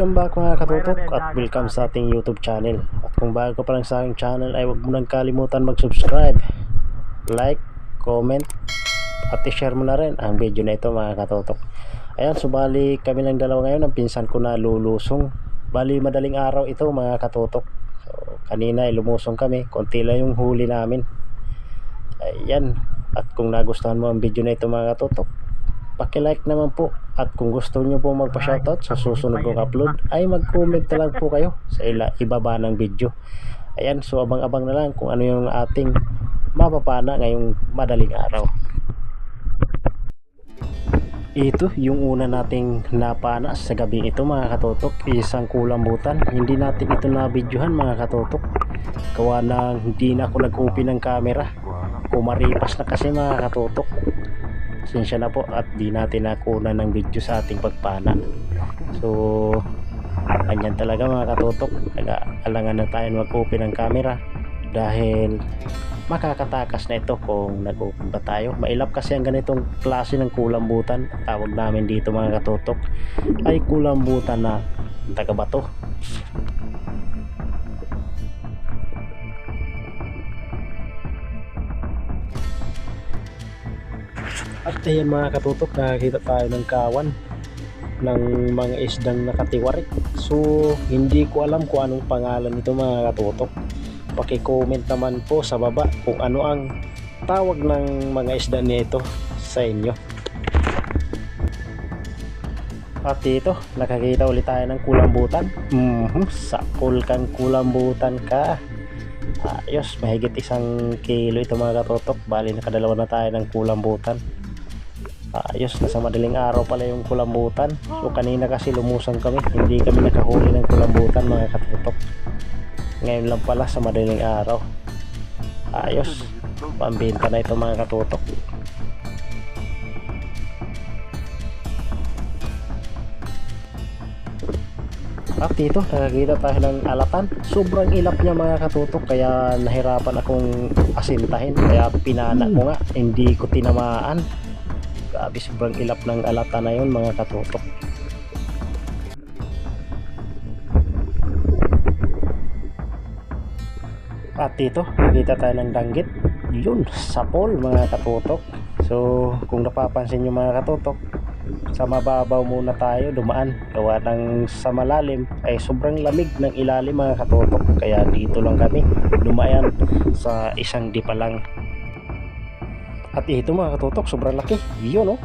Welcome back mga katutok at welcome sa ating YouTube channel. At kung bago pa lang sa aking channel ay huwag mo nang kalimutan mag-subscribe, like, comment, at i-share mo na rin ang video na ito mga katutok. Ayan, subali kami lang dalawa ngayon ang pinsan ko na lulusong. Bali madaling araw ito mga katutok. So, kanina ay lumusong kami, konti lang yung huli namin. Ayan, at kung nagustuhan mo ang video na ito mga katutok, paki-like naman po at kung gusto niyo po magpa-shoutout sa susunod kong upload ay mag-comment na lang po kayo sa ila ibaba ng video. Ayan so abang-abang na lang kung ano yung ating mapapana ngayong madaling araw. Ito yung una nating napana sa gabi ito mga katotok. Isang kulambutan hindi natin ito na videohan mga katotok. Gawa ng hindi na ako nag-open ng camera. Kumaripas na kasi mga katotok Pasensya na po at di natin nakuna ng video sa ating pagpana. So, ganyan talaga mga katutok. Nag-alangan na tayo mag-open ng camera dahil makakatakas na ito kung nag-open pa tayo. Mailap kasi ang ganitong klase ng kulambutan. Tawag namin dito mga katutok ay kulambutan na tagabato. At ayan mga katutok, nakakita tayo ng kawan ng mga isdang nakatiwarik. So, hindi ko alam kung anong pangalan nito mga katutok. Paki-comment naman po sa baba kung ano ang tawag ng mga isda nito sa inyo. At dito, nakakita ulit tayo ng kulambutan. Mhm, sakol kang kulambutan ka. Ayos, mahigit isang kilo ito mga katotok. Bali, nakadalawa na tayo ng kulambutan. Ayos, nasa madaling araw pala yung kulambutan. So kanina kasi lumusan kami, hindi kami nakahuli ng kulambutan mga katutok. Ngayon lang pala sa madaling araw. Ayos, pambenta na ito mga katutok. At dito, nakakita tayo ng alatan. Sobrang ilap niya mga katutok, kaya nahirapan akong asintahin. Kaya pinana ko nga, hindi ko tinamaan. Grabe, sobrang ilap ng alata na yun mga katutok. At dito, nakita tayo ng danggit. Yun, sapol mga katutok. So, kung napapansin nyo mga katutok, sa mababaw muna tayo dumaan. Gawa ng sa malalim ay sobrang lamig ng ilalim mga katutok. Kaya dito lang kami dumayan sa isang dipa lang. At ito mga katutok, sobrang laki. Yun oh.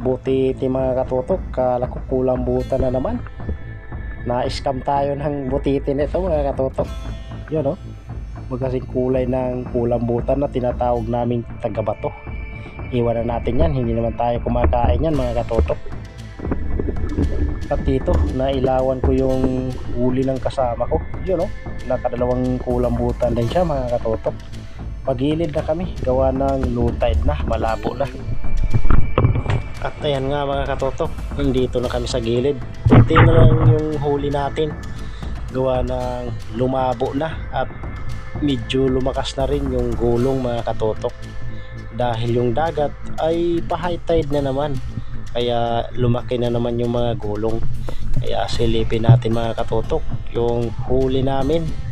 Buti ti mga katutok, kala ko kulang buta na naman. Na-scam tayo ng butiti nito mga katutok. Yun oh. Magkasing kulay ng kulambutan na tinatawag naming tagabato. Iwan na natin yan, hindi naman tayo kumakain yan mga katotok. At dito, nailawan ko yung huli ng kasama ko. Yun oh, nakadalawang kulambutan din siya mga katotok. Pagilid na kami, gawa ng low tide na, malabo na. At ayan nga mga katotok, dito na kami sa gilid. Kunti na lang yung huli natin. Gawa ng lumabo na. At medyo lumakas na rin yung gulong mga katotok dahil yung dagat ay pa high tide na naman. Kaya lumaki na naman yung mga gulong. Kaya silipin natin mga katotok yung huli namin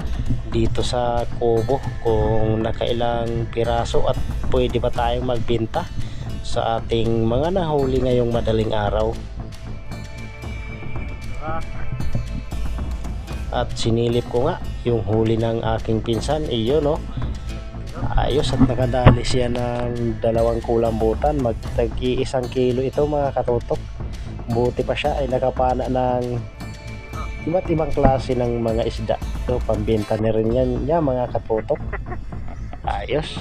dito sa kubo kung nakailang piraso at pwede ba tayong magbenta sa ating mga nahuli ngayong madaling araw. At sinilip ko nga yung huli ng aking pinsan. Iyo no? Ayos at nakadali siya ng dalawang kulambutan magtagi isang kilo ito mga katutok. Buti pa siya ay nakapana ng iba't ibang klase ng mga isda so pambenta na rin yan niya mga katutok ayos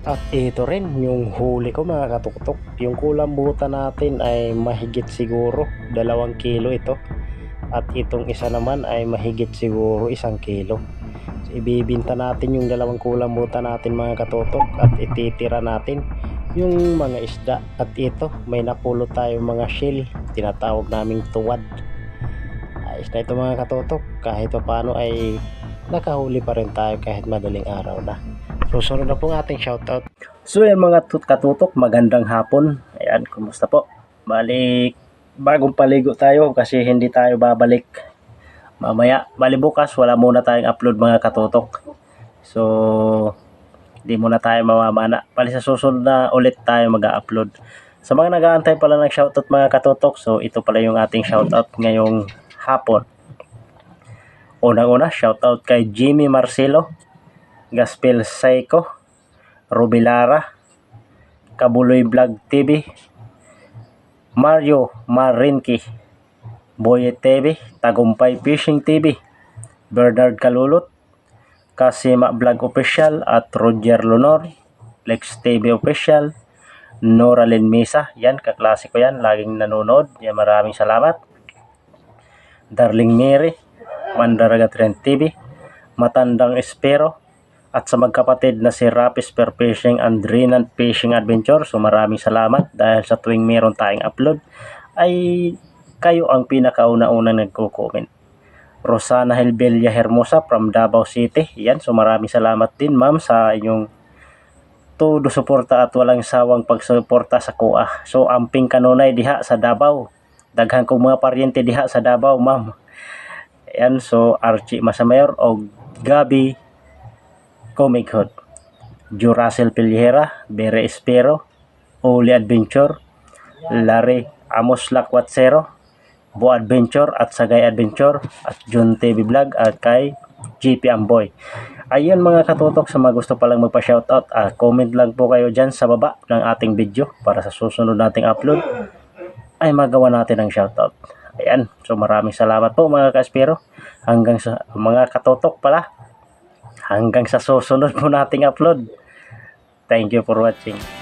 At ito rin yung huli ko mga katutok. Yung kulambutan natin ay mahigit siguro dalawang kilo ito. At itong isa naman ay mahigit siguro isang kilo. Ibibinta natin yung dalawang kulambutan natin mga katutok at ititira natin yung mga isda. At ito may napulot tayong mga shell. Tinatawag naming tuwad. Ayos na ito mga katutok. Kahit pa paano ay nakahuli pa rin tayo kahit madaling araw na. Susunod na po ang ating shoutout. So yan mga tut katutok, magandang hapon. Ayan. Kumusta po? Balik, bagong paligo tayo kasi hindi tayo babalik mamaya. Bali bukas, wala muna tayong upload mga katutok. So, di muna tayo mamamana. Bali sa susunod na ulit tayo mag-upload. Sa mga nag-aantay pala ng shoutout mga katutok, so ito pala yung ating shoutout ngayong hapon. Unang-una, shoutout kay Jimmy Marcelo, Gaspel Seiko, Rubilara, Kabuloy Vlog TV, Mario Marinki, Boye TV, Tagumpay Fishing TV, Bernard Kalulot, Kasima Vlog Official at Roger Lunor, Lex TV Official, Nora Misa, yan kaklase ko yan, laging nanonood, yan maraming salamat. Darling Mary, Mandaraga Trend TV, Matandang Espero, at sa magkapatid na si Rapis Per Fishing and Renan Fishing Adventure. So maraming salamat dahil sa tuwing meron tayong upload ay kayo ang pinakauna-unang nagko-comment. Rosana Helbelia Hermosa from Davao City. Yan, so maraming salamat din ma'am sa inyong todo suporta at walang sawang pagsuporta sa kuha. So amping kanunay diha sa Davao. Daghan kong mga paryente diha sa Davao, ma'am. Yan, so Archie Masamayor o Gabi Comic Hood. Jurasel Piliera, Bere Espero, Oli Adventure, Larry Amos Lakwatsero, Bo Adventure at Sagay Adventure at John TV Vlog at kay GP Amboy. Ayun mga katutok sa mga gusto palang magpa-shoutout, ah, comment lang po kayo dyan sa baba ng ating video para sa susunod nating upload ay magawa natin ng shoutout. Ayan, so maraming salamat po mga kaspero. Hanggang sa mga katutok pala. Hanggang sa susunod po nating upload. Thank you for watching.